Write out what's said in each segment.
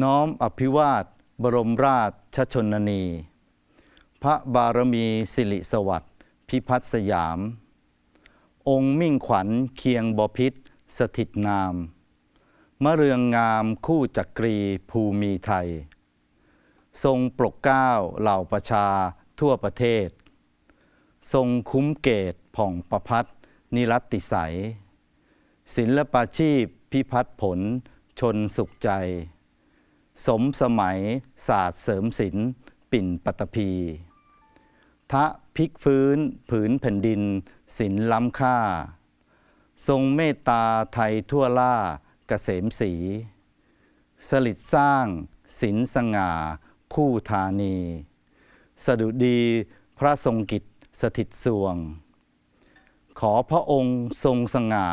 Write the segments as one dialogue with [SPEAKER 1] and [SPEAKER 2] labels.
[SPEAKER 1] น้อมอภิวาท บรมราชชนนี พระบารมีสิริสวัสดิ์พิพัฒสยาม องค์มิ่งขวัญเคียงบพิษสถิตนามมะเรืองงามคู่จักรีภูมีไทย ทรงปกเก้าเหล่าประชาทั่วประเทศ ทรงคุ้มเกตผ่องประพัฒนิรัตติใสยศิลปาชีพพิพัฒผลชนสุขใจ สมสมัยศาสตร์เสริมศิลป์ปิ่นปัตตภีทะพิกฟื้นผืนแผ่นดินศิลล้ำค่า ทรงเมตตาไทยทั่วล่าเกษมสีสลิดสร้างศิลสง่า คู่ธานี สดุดีพระทรงกิจสถิตสวง ขอพระองค์ทรงสง่า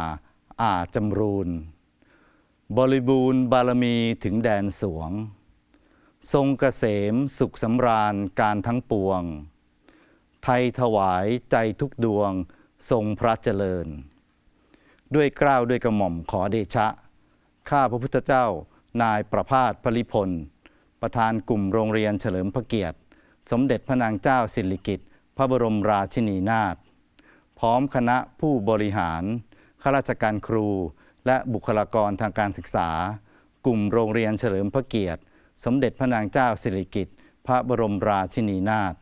[SPEAKER 1] อาจำรูน บริบูรณ์บารมีถึงแดนสวง ทรงเกษมสุขสำราญการทั้งปวง ไทยถวายใจทุกดวงทรงพระเจริญ ด้วยเกล้าวด้วยกระหม่อมขอเดชะ ข้าพระพุทธเจ้านายประพาสพลิพล ประธานกลุ่มโรงเรียนเฉลิมพระเกียรติ สมเด็จพระนางเจ้าสิริกิติ์พระบรมราชินีนาถพร้อมคณะผู้บริหารข้าราชการครู และบุคลากรทางการศึกษา กลุ่มโรงเรียนเฉลิมพระเกียรติ สมเด็จพระนางเจ้าสิริกิติ์พระบรมราชินีนาถ